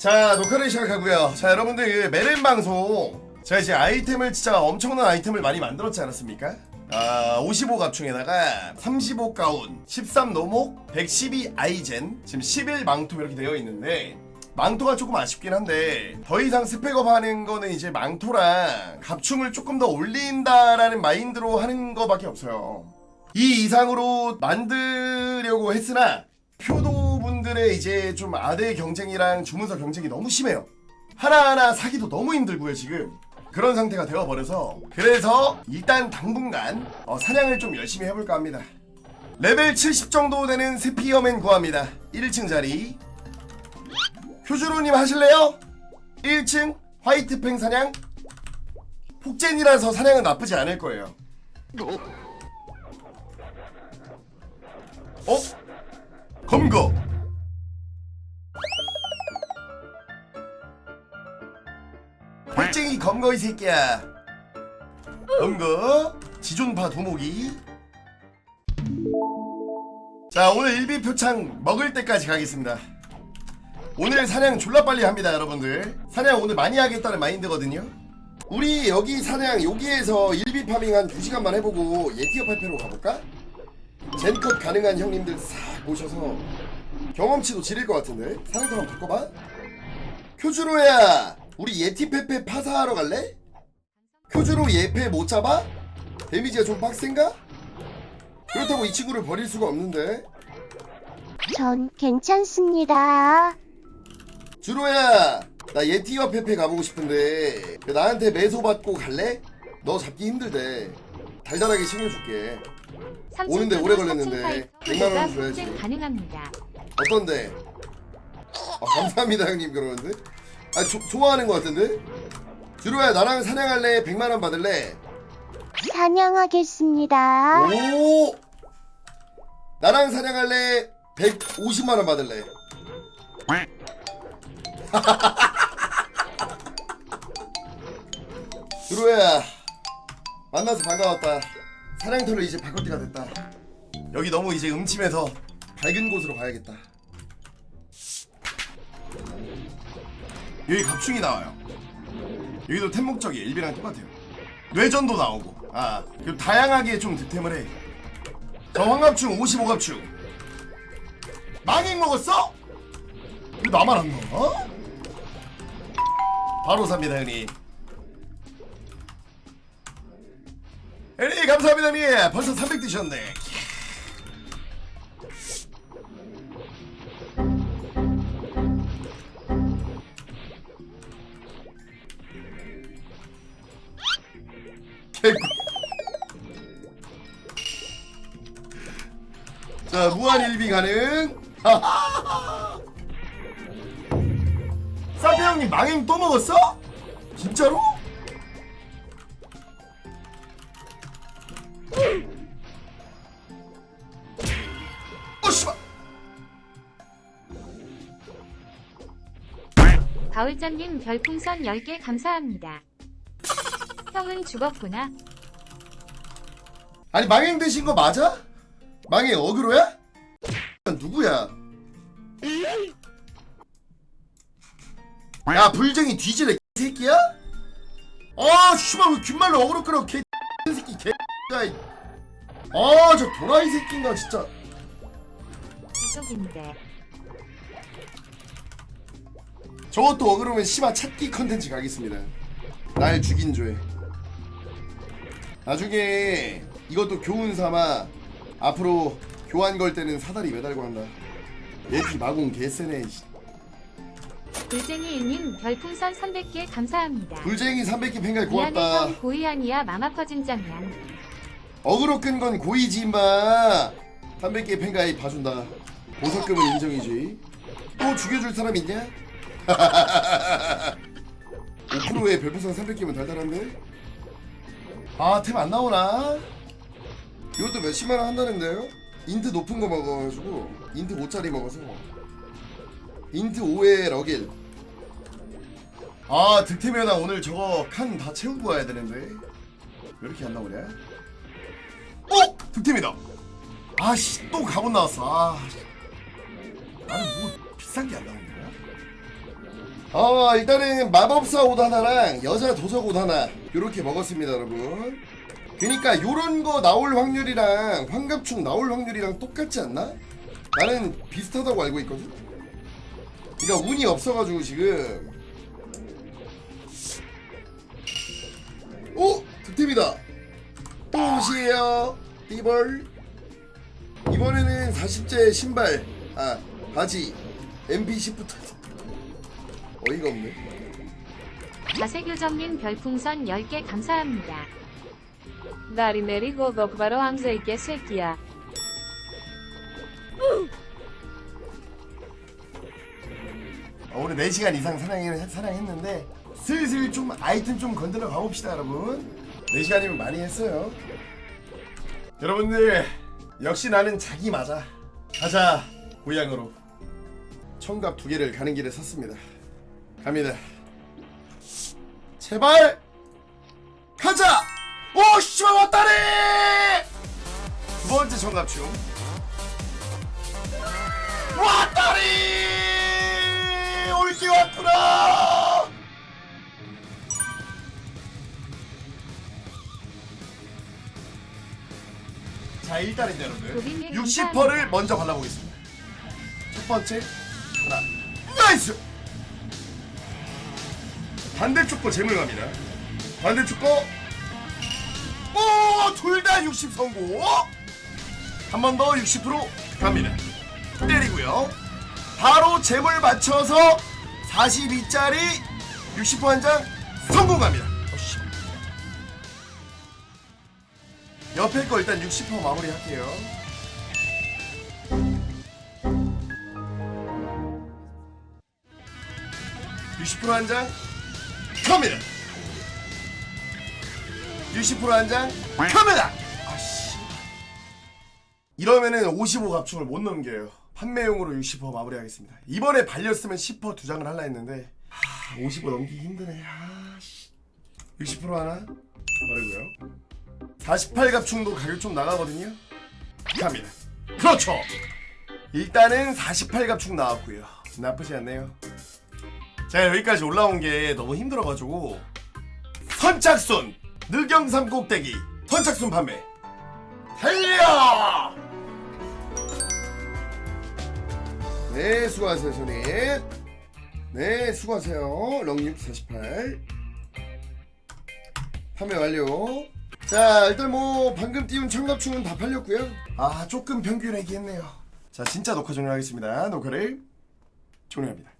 자 녹화를 시작하고요 자 여러분들 그 메렌 방송 제가 이제 아이템을 진짜 엄청난 아이템을 많이 만들었지 않았습니까? 아, 55 갑충에다가 35 가운, 13 노목, 112 아이젠, 지금 11 망토 이렇게 되어 있는데 망토가 조금 아쉽긴 한데 더 이상 스펙업 하는 거는 이제 망토랑 갑충을 조금 더 올린다라는 마인드로 하는 거밖에 없어요. 이 이상으로 만들려고 했으나 표도 분들의 이제 좀 아대 경쟁이랑 주문서 경쟁이 너무 심해요. 하나하나 사기도 너무 힘들고요 지금. 그런 상태가 되어버려서 그래서 일단 당분간 어, 사냥을 좀 열심히 해볼까 합니다. 레벨 70 정도 되는 스피어맨 구합니다. 1층 자리. 휴주로님 하실래요? 1층 화이트팽 사냥. 폭젠이라서 사냥은 나쁘지 않을 거예요. 어? 검거 폭쟁이 검거 이 새끼야. 검거 지존파 도목이. 자 오늘 일비 표창 먹을 때까지 가겠습니다. 오늘 사냥 졸라 빨리 합니다 여러분들. 사냥 오늘 많이 하겠다는 마인드거든요. 우리 여기 사냥 여기에서 일비 파밍 한 2시간만 해보고 예티어 팔패로 가볼까? 젠컷 가능한 형님들 싹 모셔서 경험치도 지릴 것 같은데? 사냥터 한번 바꿔봐. 큐주로야 우리 예티페페 파사하러 갈래? 큐주로 예페 못 잡아? 데미지가 좀 빡센가? 그렇다고 이 친구를 버릴 수가 없는데 전 괜찮습니다. 주로야 나 예티와 페페 가보고 싶은데 그 나한테 매소 받고 갈래? 너 잡기 힘들대 달달하게 심어줄게 오는데 오래 걸렸는데 100만 원 줘야지. 가능합니다. 어떤데? 아, 감사합니다 형님 그러는데 아 조, 좋아하는 것 같은데? 주로야 나랑 사냥할래? 100만 원 받을래? 사냥하겠습니다. 오 나랑 사냥할래? 150만 원 받을래? 주로야 만나서 반가웠다 사냥터를 이제 바꿀 때가 됐다 여기 너무 이제 음침해서 밝은 곳으로 가야겠다 여기 갑충이 나와요. 여기도 템 목적이 일비랑 똑같아요. 뇌전도 나오고. 아 그리고 다양하게 좀 득템을 해 저 황갑충 55갑충. 망행 먹었어? 왜 나만 안 넣어? 바로 삽니다 형님. 형님 감사합니다 형님. 벌써 300 드셨네 자 무한 일비 가능 사페 형님 망행 또 먹었어? 진짜로? 어 씨발 가을전님 별풍선 10개 감사합니다. 형은 죽었구나. 아니 망행 되신 거 맞아? 망행 어그로야? 누구야? 야 불쟁이 뒤질래 새끼야? 아 씨발 왜 귓말로 어그로 끌어 개 새끼 개 아저 도라이 새끼인가 진짜 이쪽인데. 저것도 어그로면 씨발 찾기 컨텐츠 가겠습니다 날 죽인 죄 나중에 이것도 교훈 삼아 앞으로 교환 걸 때는 사다리 매달고 한다 예티 마공 개쎄네 씨. 불쟁이님 별풍선 300개 감사합니다. 불쟁이 300개 팽갈 미안해 고맙다 형 고이한이야 마마 퍼진 장면. 어그로 끈 건 고이지 임마 300개 팽가이 봐준다 보석금은 인정이지 또 죽여줄 사람 있냐? 5%의 별풍선 300개면 달달한데? 아 템 안 나오나? 이것도 몇십만 원 한다는데요? 인트 높은 거 먹어가지고 인트 5짜리 먹어서 인트 5에 러길 아 득템이나 오늘 저거 칸 다 채우고 와야 되는데 왜 이렇게 안 나오냐? 어? 득템이다. 아씨 또 갑옷 나왔어. 아, 나는 뭐 비싼 게 안 나오는 거야? 어 일단은 마법사 옷 하나랑 여자 도적 옷 하나 요렇게 먹었습니다 여러분 그니까 요런 거 나올 확률이랑 환갑충 나올 확률이랑 똑같지 않나? 나는 비슷하다고 알고 있거든? 그니까 운이 없어가지고 지금. 오! 득템이다! 또 옷이에요 띠벌. 이번에는 40제 신발. 아 바지. MP10부터. 어이가 없네. 자세교정님 별풍선 10개 감사합니다. Darineri godok varo angzeike sekia. 어, 오늘 4시간 이상 사랑했는데 슬슬 좀 아이템 좀 건드려 가봅시다 여러분. 4시간이면 많이 했어요. 여러분들 역시 나는 자기 맞아. 가자 고향으로. 청갑 두 개를 가는 길에 섰습니다. 갑니다. 제발! 가자 오 씨발 왔다리 두 번째 청갑충 왔다리 올게 왔구나! 자 일단은 60%를 감사합니다. 먼저 발라보겠습니다. 첫 번째 하나. 나이스! 반대쪽 거 재물 갑니다. 반대쪽 거오 둘 다 60 성공. 한 번 더 60% 갑니다. 때리고요. 바로 재물 맞춰서 42짜리 60%한 장 성공합니다. 어씨. 옆에 거 일단 60% 마무리 할게요. (60%한 장) 갑니다 (60%한 장) 갑니다 아씨 이러면은 55 갑충을 못 넘겨요. 판매용으로 60% 마무리하겠습니다. 이번에 발렸으면 10%두 장을 할라 했는데 하, 55 넘기기 힘드네. 아, 씨. 60% 하나 버리고요. 48 갑충도 가격 좀 나가거든요. 갑니다. 그렇죠. 일단은 48 갑충 나왔고요. 나쁘지 않네요. 자 여기까지 올라온 게 너무 힘들어가지고 선착순 느경삼 꼭대기 선착순 판매 달려! 네, 수고하세요, 손님. 네, 수고하세요. 렁육 48. 판매 완료. 자, 일단 뭐 방금 띄운 청갑충은 다 팔렸고요. 아, 조금 평균하기 했네요. 자, 진짜 녹화 종료하겠습니다. 녹화를 종료합니다.